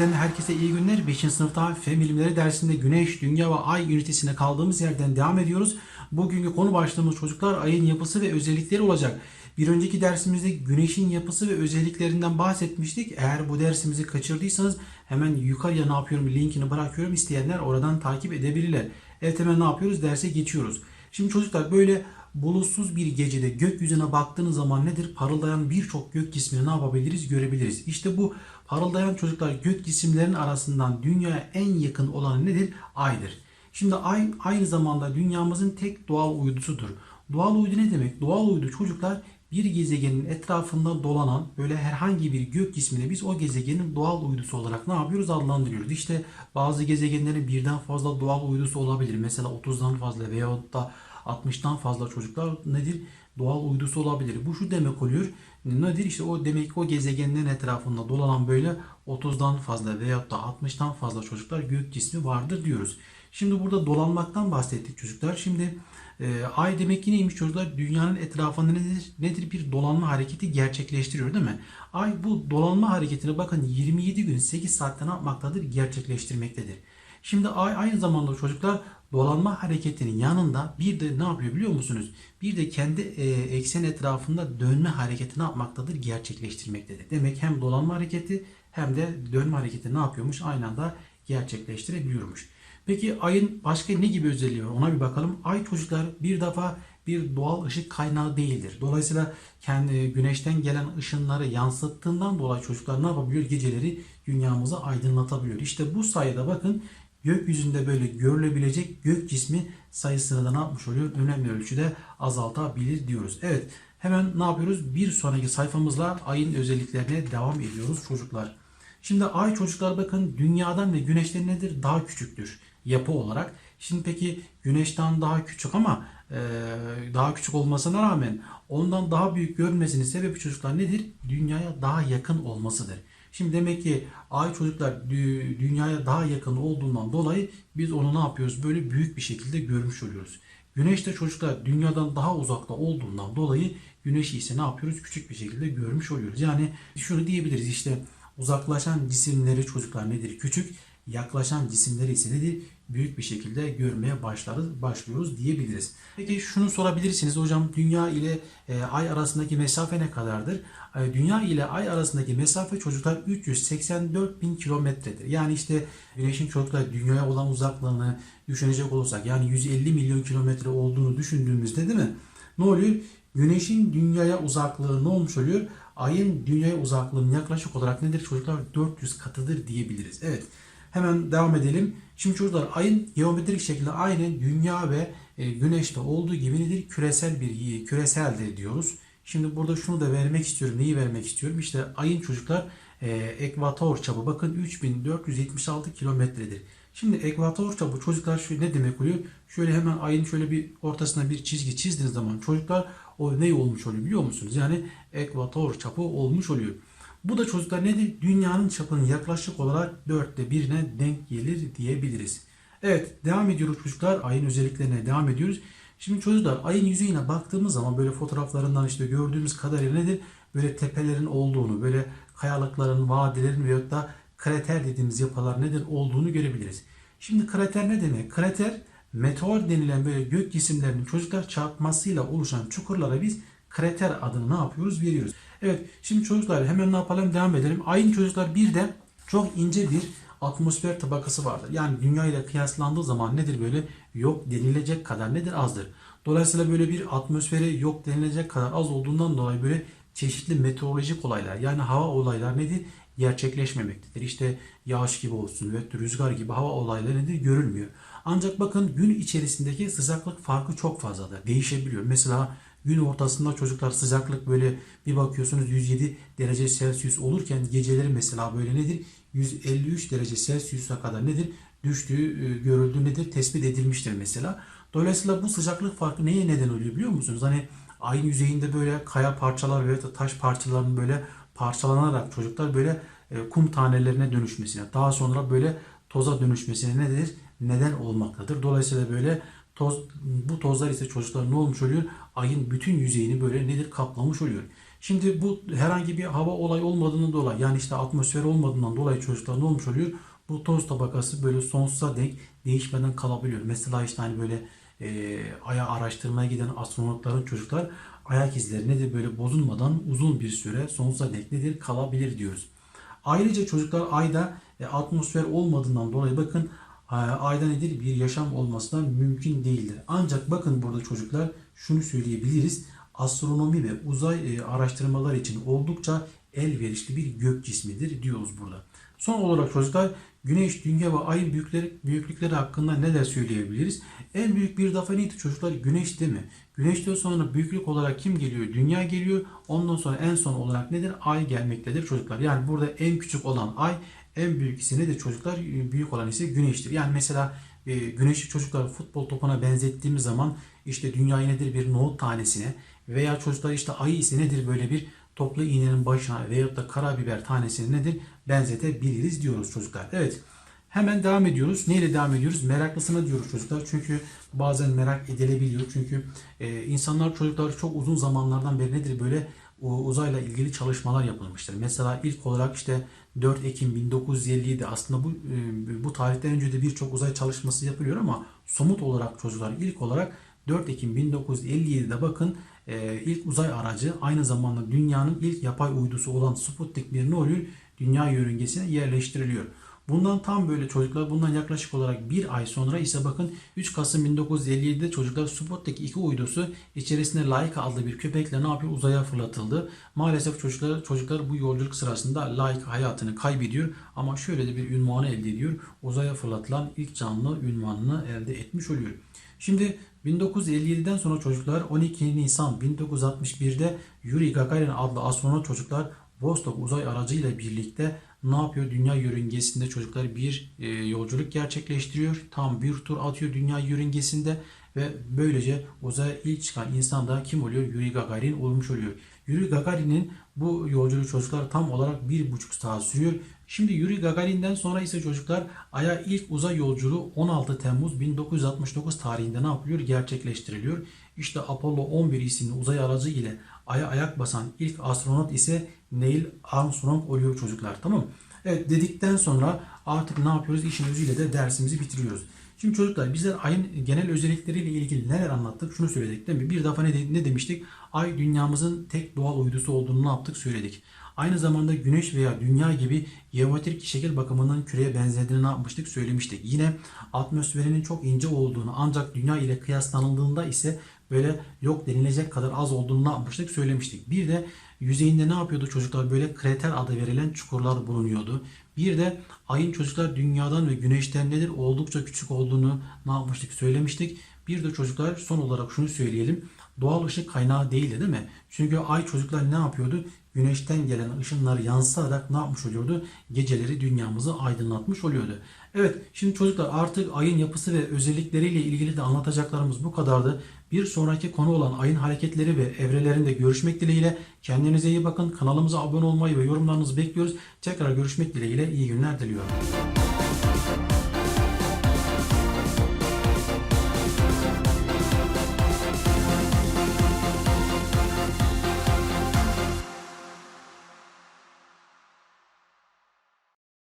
Türkiye'den herkese iyi günler. 5. sınıfta Fen Bilimleri dersinde Güneş, Dünya ve Ay ünitesine kaldığımız yerden devam ediyoruz. Bugünkü konu başlığımız çocuklar ayın yapısı ve özellikleri olacak. Bir önceki dersimizde güneşin yapısı ve özelliklerinden bahsetmiştik. Eğer bu dersimizi kaçırdıysanız hemen yukarıya ne yapıyorum linkini bırakıyorum. İsteyenler oradan takip edebilirler. Evet hemen ne yapıyoruz? Derse geçiyoruz. Şimdi çocuklar böyle bulutsuz bir gecede gökyüzüne baktığınız zaman nedir? Parıldayan birçok gök cismini ne yapabiliriz? Görebiliriz. İşte bu parıldayan çocuklar gök cisimlerin arasından dünyaya en yakın olanı nedir? Aydır. Şimdi ay aynı zamanda dünyamızın tek doğal uydusudur. Doğal uydu ne demek? Doğal uydu çocuklar bir gezegenin etrafında dolanan böyle herhangi bir gök cismini biz o gezegenin doğal uydusu olarak ne yapıyoruz? Adlandırıyoruz. İşte bazı gezegenlerin birden fazla doğal uydusu olabilir. Mesela 30'dan fazla veyahut da 60'tan fazla çocuklar nedir? Doğal uydusu olabilir. Bu şu demek oluyor. Nedir? İşte o demek ki o gezegenlerin etrafında dolanan böyle 30'dan fazla veyahut da 60'tan fazla çocuklar gök cismi vardır diyoruz. Şimdi burada dolanmaktan bahsettik çocuklar. Şimdi e, ay demek ki neymiş çocuklar? Dünyanın etrafında nedir? Nedir? Bir dolanma hareketi gerçekleştiriyor değil mi? Ay bu dolanma hareketini bakın 27 gün 8 saatte ne? Gerçekleştirmektedir. Şimdi ay aynı zamanda çocuklar dolanma hareketinin yanında bir de ne yapıyor biliyor musunuz? Bir de kendi e, eksen etrafında dönme hareketi ne yapmaktadır? Gerçekleştirmektedir. Demek hem dolanma hareketi hem de dönme hareketi ne yapıyormuş? Aynı anda gerçekleştirebiliyormuş. Peki ayın başka ne gibi özelliği var? Ona bir bakalım. Ay çocuklar bir defa bir doğal ışık kaynağı değildir. Dolayısıyla kendi güneşten gelen ışınları yansıttığından dolayı çocuklar ne yapabiliyor? Geceleri dünyamızı aydınlatabiliyor. İşte bu sayede bakın gökyüzünde böyle görülebilecek gök cismi sayısını da ne yapmış oluyor? Önemli ölçüde azaltabilir diyoruz. Evet hemen ne yapıyoruz? Bir sonraki sayfamızla ayın özelliklerine devam ediyoruz çocuklar. Şimdi ay çocuklar bakın dünyadan ve güneşten nedir? Daha küçüktür yapı olarak. Şimdi peki güneşten daha küçük ama e, daha küçük olmasına rağmen ondan daha büyük görünmesinin sebebi çocuklar nedir? Dünyaya daha yakın olmasıdır. Şimdi demek ki ay çocuklar dü- dünyaya daha yakın olduğundan dolayı biz onu ne yapıyoruz? Böyle büyük bir şekilde görmüş oluyoruz. Güneş de çocuklar dünyadan daha uzakta olduğundan dolayı güneşi ise ne yapıyoruz? Küçük bir şekilde görmüş oluyoruz. Yani şunu diyebiliriz işte uzaklaşan cisimleri çocuklar nedir? Küçük, yaklaşan cisimleri ise nedir? Büyük bir şekilde görmeye başlarız, başlıyoruz diyebiliriz. Peki şunu sorabilirsiniz hocam dünya ile e, ay arasındaki mesafe ne kadardır? E, dünya ile ay arasındaki mesafe çocuklar 384 bin kilometredir. Yani işte güneşin çocuklar dünyaya olan uzaklığını düşünecek olursak yani 150 milyon kilometre olduğunu düşündüğümüzde değil mi? Ne oluyor? Güneşin dünyaya uzaklığı ne olmuş oluyor? Ayın dünyaya uzaklığının yaklaşık olarak nedir çocuklar? 400 katıdır diyebiliriz. Evet. Hemen devam edelim. Şimdi çocuklar ayın geometrik şekli aynı dünya ve e, güneşte olduğu gibi nedir? Küresel bir küreseldir diyoruz. Şimdi burada şunu da vermek istiyorum. Neyi vermek istiyorum? İşte ayın çocuklar e, ekvator çapı bakın 3476 kilometredir. Şimdi ekvator çapı çocuklar şu ne demek oluyor? Şöyle hemen ayın şöyle bir ortasına bir çizgi çizdiğiniz zaman çocuklar o ne olmuş oluyor biliyor musunuz? Yani ekvator çapı olmuş oluyor. Bu da çocuklar nedir? Dünyanın çapının yaklaşık olarak dörtte birine denk gelir diyebiliriz. Evet devam ediyoruz çocuklar. Ayın özelliklerine devam ediyoruz. Şimdi çocuklar ayın yüzeyine baktığımız zaman böyle fotoğraflarından işte gördüğümüz kadarıyla nedir? Böyle tepelerin olduğunu, böyle kayalıkların, vadilerin veyahut da krater dediğimiz yapılar nedir olduğunu görebiliriz. Şimdi krater ne demek? Krater meteor denilen böyle gök cisimlerinin çocuklar çarpmasıyla oluşan çukurlara biz krater adını ne yapıyoruz? Veriyoruz. Evet şimdi çocuklar hemen ne yapalım devam edelim. Ayın çocuklar bir de çok ince bir atmosfer tabakası vardır. Yani dünya ile kıyaslandığı zaman nedir böyle yok denilecek kadar nedir azdır. Dolayısıyla böyle bir atmosferi yok denilecek kadar az olduğundan dolayı böyle çeşitli meteorolojik olaylar yani hava olaylar nedir? gerçekleşmemektedir. İşte yağış gibi olsun ve rüzgar gibi hava olayları nedir? Görülmüyor. Ancak bakın gün içerisindeki sıcaklık farkı çok fazladır. Değişebiliyor. Mesela gün ortasında çocuklar sıcaklık böyle bir bakıyorsunuz 107 derece Celsius olurken geceleri mesela böyle nedir? 153 derece Celsius'a kadar nedir? Düştüğü e, görüldüğü nedir? Tespit edilmiştir mesela. Dolayısıyla bu sıcaklık farkı neye neden oluyor biliyor musunuz? Hani ayın yüzeyinde böyle kaya parçalar veya taş parçalarının böyle parçalanarak çocuklar böyle e, kum tanelerine dönüşmesine, daha sonra böyle toza dönüşmesine nedir? Neden olmaktadır. Dolayısıyla böyle toz bu tozlar ise çocuklar ne olmuş oluyor? Ayın bütün yüzeyini böyle nedir kaplamış oluyor. Şimdi bu herhangi bir hava olay olmadığından dolayı yani işte atmosfer olmadığından dolayı çocuklar ne olmuş oluyor? Bu toz tabakası böyle sonsuza dek değişmeden kalabiliyor. Mesela işte hani böyle e, aya araştırmaya giden astronotların çocuklar ayak izleri nedir böyle bozulmadan uzun bir süre sonsuza dek nedir kalabilir diyoruz. Ayrıca çocuklar ayda e, atmosfer olmadığından dolayı bakın e, ayda nedir bir yaşam olması da mümkün değildir. Ancak bakın burada çocuklar şunu söyleyebiliriz. Astronomi ve uzay e, araştırmalar için oldukça elverişli bir gök cismidir diyoruz burada. Son olarak çocuklar Güneş, Dünya ve Ay'ın büyükleri, büyüklükleri hakkında neler söyleyebiliriz? En büyük bir defa neydi çocuklar? Güneş değil mi? Güneşten sonra büyüklük olarak kim geliyor? Dünya geliyor. Ondan sonra en son olarak nedir? Ay gelmektedir çocuklar. Yani burada en küçük olan Ay, en büyük ise nedir çocuklar? Büyük olan ise Güneş'tir. Yani mesela e, Güneşi çocuklar futbol topuna benzettiğimiz zaman işte dünyayı nedir bir nohut tanesine veya çocuklar işte ayı ise nedir böyle bir toplu iğnenin başına veyahut da karabiber tanesini nedir benzetebiliriz diyoruz çocuklar. Evet hemen devam ediyoruz. Neyle devam ediyoruz? Meraklısına diyoruz çocuklar. Çünkü bazen merak edilebiliyor. Çünkü e, insanlar çocuklar çok uzun zamanlardan beri nedir böyle uzayla ilgili çalışmalar yapılmıştır. Mesela ilk olarak işte 4 Ekim 1957 aslında bu e, bu tarihten önce de birçok uzay çalışması yapılıyor ama somut olarak çocuklar ilk olarak 4 Ekim 1957'de bakın e, ilk uzay aracı aynı zamanda dünyanın ilk yapay uydusu olan Sputnik 1 ne? Dünya yörüngesine yerleştiriliyor. Bundan tam böyle çocuklar bundan yaklaşık olarak bir ay sonra ise bakın 3 Kasım 1957'de çocuklar Sputnik 2 uydusu içerisinde Laika adlı bir köpekle ne yapıyor? Uzaya fırlatıldı. Maalesef çocuklar çocuklar bu yolculuk sırasında Laika hayatını kaybediyor ama şöyle de bir ünvanı elde ediyor. Uzaya fırlatılan ilk canlı ünvanını elde etmiş oluyor. Şimdi 1957'den sonra çocuklar 12 Nisan 1961'de Yuri Gagarin adlı astronot çocuklar Vostok uzay aracıyla birlikte ne yapıyor? Dünya yörüngesinde çocuklar bir e, yolculuk gerçekleştiriyor. Tam bir tur atıyor dünya yörüngesinde ve böylece uzaya ilk çıkan insan da kim oluyor? Yuri Gagarin olmuş oluyor. Yuri Gagarin'in bu yolculuk çocuklar tam olarak bir buçuk saat sürüyor. Şimdi Yuri Gagarin'den sonra ise çocuklar Ay'a ilk uzay yolculuğu 16 Temmuz 1969 tarihinde ne yapılıyor? Gerçekleştiriliyor. İşte Apollo 11 isimli uzay aracı ile Ay'a ayak basan ilk astronot ise Neil Armstrong oluyor çocuklar. Tamam mı? Evet dedikten sonra artık ne yapıyoruz? İşin özüyle de dersimizi bitiriyoruz. Şimdi çocuklar bizler ayın genel özellikleriyle ilgili neler anlattık? Şunu söyledik değil mi? Bir defa ne, ne demiştik? Ay dünyamızın tek doğal uydusu olduğunu ne yaptık? Söyledik. Aynı zamanda güneş veya dünya gibi geometrik şekil bakımından küreye benzediğini ne yapmıştık? Söylemiştik. Yine atmosferinin çok ince olduğunu ancak dünya ile kıyaslanıldığında ise böyle yok denilecek kadar az olduğunu ne yapmıştık? Söylemiştik. Bir de yüzeyinde ne yapıyordu çocuklar? Böyle krater adı verilen çukurlar bulunuyordu. Bir de ayın çocuklar dünyadan ve güneşten nedir? Oldukça küçük olduğunu ne yapmıştık? Söylemiştik. Bir de çocuklar son olarak şunu söyleyelim. Doğal ışık kaynağı değildi değil mi? Çünkü ay çocuklar ne yapıyordu? Güneşten gelen ışınları yansıtarak ne yapmış oluyordu? Geceleri dünyamızı aydınlatmış oluyordu. Evet şimdi çocuklar artık ayın yapısı ve özellikleriyle ilgili de anlatacaklarımız bu kadardı. Bir sonraki konu olan ayın hareketleri ve evrelerinde görüşmek dileğiyle kendinize iyi bakın. Kanalımıza abone olmayı ve yorumlarınızı bekliyoruz. Tekrar görüşmek dileğiyle iyi günler diliyorum.